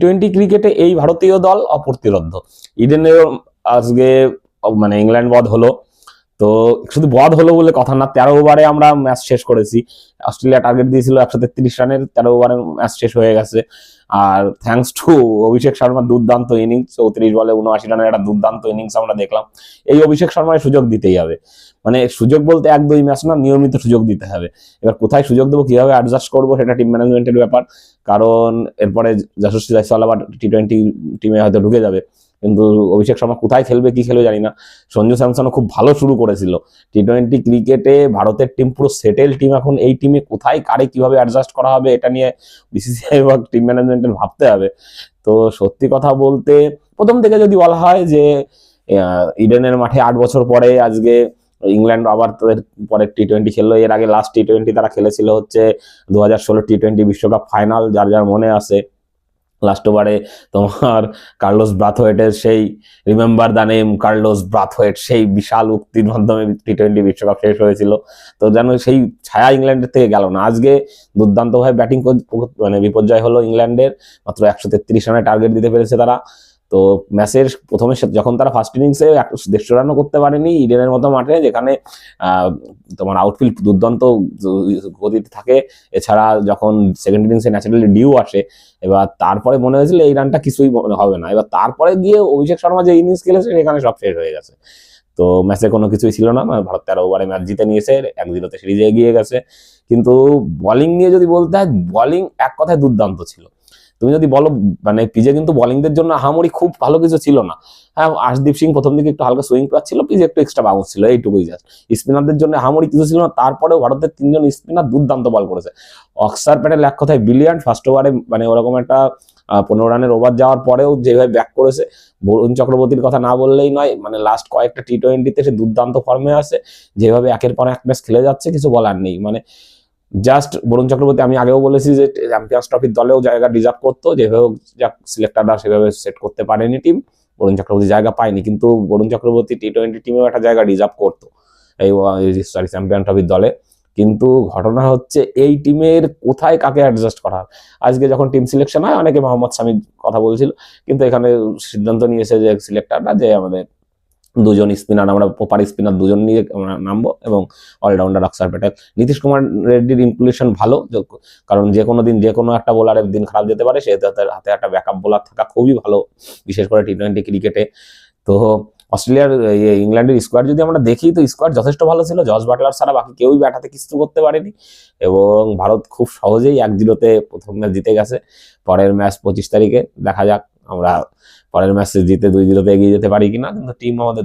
Twenty ক্রিকেটে এই ভারতীয় দল অপ্রতিরোধ্য ইডেনের আজকে মানে ইংল্যান্ড বধ হলো। তো শুধু বধ হলো বলে কথা না, তেরো ওভারে আমরা ম্যাচ শেষ করেছি। অস্ট্রেলিয়া টার্গেট দিয়েছিল একশো তেত্রিশ রানের, তেরো ওভারে ম্যাচ শেষ হয়ে গেছে। আর থ্যাঙ্কস টু অভিষেক শর্মার দুর্দান্ত ইনিংস চৌত্রিশ বলে উনআশি রানের একটা দুর্দান্ত ইনিংস আমরা দেখলাম। এই অভিষেক শর্মার সুযোগ দিতেই হবে। মানে সুযোগ বলতে এক দুই ম্যাচ না, নিয়মিত সুযোগ দিতে হবে। এবার কোথায় সুযোগ দেবো, কীভাবে অ্যাডজাস্ট করব সেটা টিম ম্যানেজমেন্টের ব্যাপার। কারণ এরপরে যশস্বী জয়সওয়াল আবার টি টোয়েন্টি টিমে হয়তো ঢুকে যাবে। কিন্তু অভিষেক শর্মা কোথায় খেলবে, কি খেলবে জানি না। সঞ্জু স্যামসনও খুব ভালো শুরু করেছিল। টি টোয়েন্টি ক্রিকেটে ভারতের টিম পুরো সেটেল টিম এখন এই টিমে কোথায়, কারে কীভাবে অ্যাডজাস্ট করা হবে, এটা নিয়ে বিসিসিআই বা টিম ম্যানেজমেন্টের ভাবতে হবে। তো সত্যি কথা বলতে, প্রথম থেকে যদি বলা হয় যে ইডেনের মাঠে আট বছর পরে আজকে ইংল্যান্ড আবার তাদের পরে টি টোয়েন্টি খেললো। এর আগে লাস্ট টি টোয়েন্টি তারা খেলেছিল হচ্ছে দু হাজার ষোলো টি টোয়েন্টি বিশ্বকাপ ফাইনাল যার যার মনে আছে। লাস্ট ওভারে তোমার কার্লোস ব্রাথওয়েটের সেই remember the name Carlos Brathwaite, সেই বিশাল উক্তির মাধ্যমে টি টোয়েন্টি বিশ্বকাপ শেষ হয়েছিল। তো যেন সেই ছায়া ইংল্যান্ডের থেকে গেল না। আজকে দুর্দান্তভাবে ব্যাটিং মানে বিপর্যয় হলো ইংল্যান্ডের, মাত্র একশো তেত্রিশ রানের টার্গেট দিতে পেরেছে তারা। তো ম্যাচের প্রথমে যখন তারা ফার্স্ট ইনিংসে দেড়শো রানও করতে পারেনি ইডেনের মতো মাঠে, যেখানে তোমার আউটফিল্ড দুর্দান্ত গতিতে থাকে। এছাড়া যখন সেকেন্ড ইনিংসে ন্যাচারালি ডিউ আসে, এবার তারপরে মনে হয়েছিল এই রানটা কিছুই হবে না। এবার তারপরে গিয়ে অভিষেক শর্মা যে ইনিংস খেলেছে, সেখানে সব শেষ হয়ে গেছে। তো ম্যাচে কোনো কিছুই ছিল না। ভারত তেরো ওভারে ম্যাচ জিতে নিয়েছে এক জিরোতে সিরিজে এগিয়ে গেছে। কিন্তু বোলিং নিয়ে যদি বলতে হয় বোলিং এক কথায় দুর্দান্ত ছিল। তুমি যদি বলো মানে পিজে কিন্তু বোলিংদের জন্য আহামরি খুব ভালো কিছু ছিল না। হ্যাঁ আশদীপ সিং প্রথম দিকে একটু হালকা সুইং পাচ্ছিল পিজে একটু এক্সট্রা বাউন্স ছিল, এইটুকুই জাস্ট স্পিনারদের জন্য আহামরি কিছু ছিল না, তারপরেও ভারতের তিনজন স্পিনার দুর্দান্ত বল করেছে। অক্সার প্যাটেল এক কথায় বিলিয়ান্ট ফার্স্ট ওভারে মানে ওরকম একটা পনেরো রানের ওভার যাওয়ার পরেও যেভাবে ব্যাক করেছে, বরুণ চক্রবর্তীর কথা না বললেই নয় মানে লাস্ট কয়েকটা টি টোয়েন্টিতে সে দুর্দান্ত ফর্মে আছে যেভাবে একের পর এক ম্যাচ খেলে যাচ্ছে, কিছু বলার নেই। মানে জাস্ট বরুণ চক্রবর্তী, আমি আগেও বলেছি যে চ্যাম্পিয়ন্স ট্রফির দলেও জায়গা ডিজার্ভ করতো যেভাবে সিলেক্টাররা সেভাবে সেট করতে পারেনি টিম বরুণ চক্রবর্তী জায়গা পায়নি, কিন্তু বরুণ চক্রবর্তী টি টোয়েন্টি টিমেও একটা জায়গা ডিজার্ভ করতো, এই সরি চ্যাম্পিয়ন ট্রফির দলে। কিন্তু ঘটনা হচ্ছে, এই টিমের কোথায় কাকে অ্যাডজাস্ট করা আজকে যখন টিম সিলেকশন হয়, অনেকে মোহাম্মদ শামির কথা বলছিল, কিন্তু এখানে সিদ্ধান্ত নিয়েছে যে সিলেক্টাররা যে আমাদের দুজন স্পিনার, আমরা প্রপার স্পিনার দুজন নিয়ে নামবো এবং অলরাউন্ডার অক্সার প্যাটেল নীতিশ কুমার রেড্ডির ইনক্লুশন ভালো কারণ যে কোনো দিন, যে কোনো একটা বোলারের দিন খারাপ যেতে পারে, সে হাতে একটা ব্যাকআপ বোলার থাকা খুবই ভালো, বিশেষ করে টি টোয়েন্টি ক্রিকেটে তো অস্ট্রেলিয়ার ইংল্যান্ডের স্কোয়াড যদি আমরা দেখি, তো স্কোয়াড যথেষ্ট ভালো ছিল। জর্জ বাটলার ছাড়া বাকি কেউই ব্যাট হাতে কিছু করতে পারেনি। এবং ভারত খুব সহজেই এক জিরোতে প্রথম ম্যাচ জিতে গেছে। পরের ম্যাচ পঁচিশ তারিখে। দেখা যাক আমরা পরের ম্যাচে জিতে দুই জিরোতে এগিয়ে যেতে পারি কিনা কিন্তু টিম আমাদের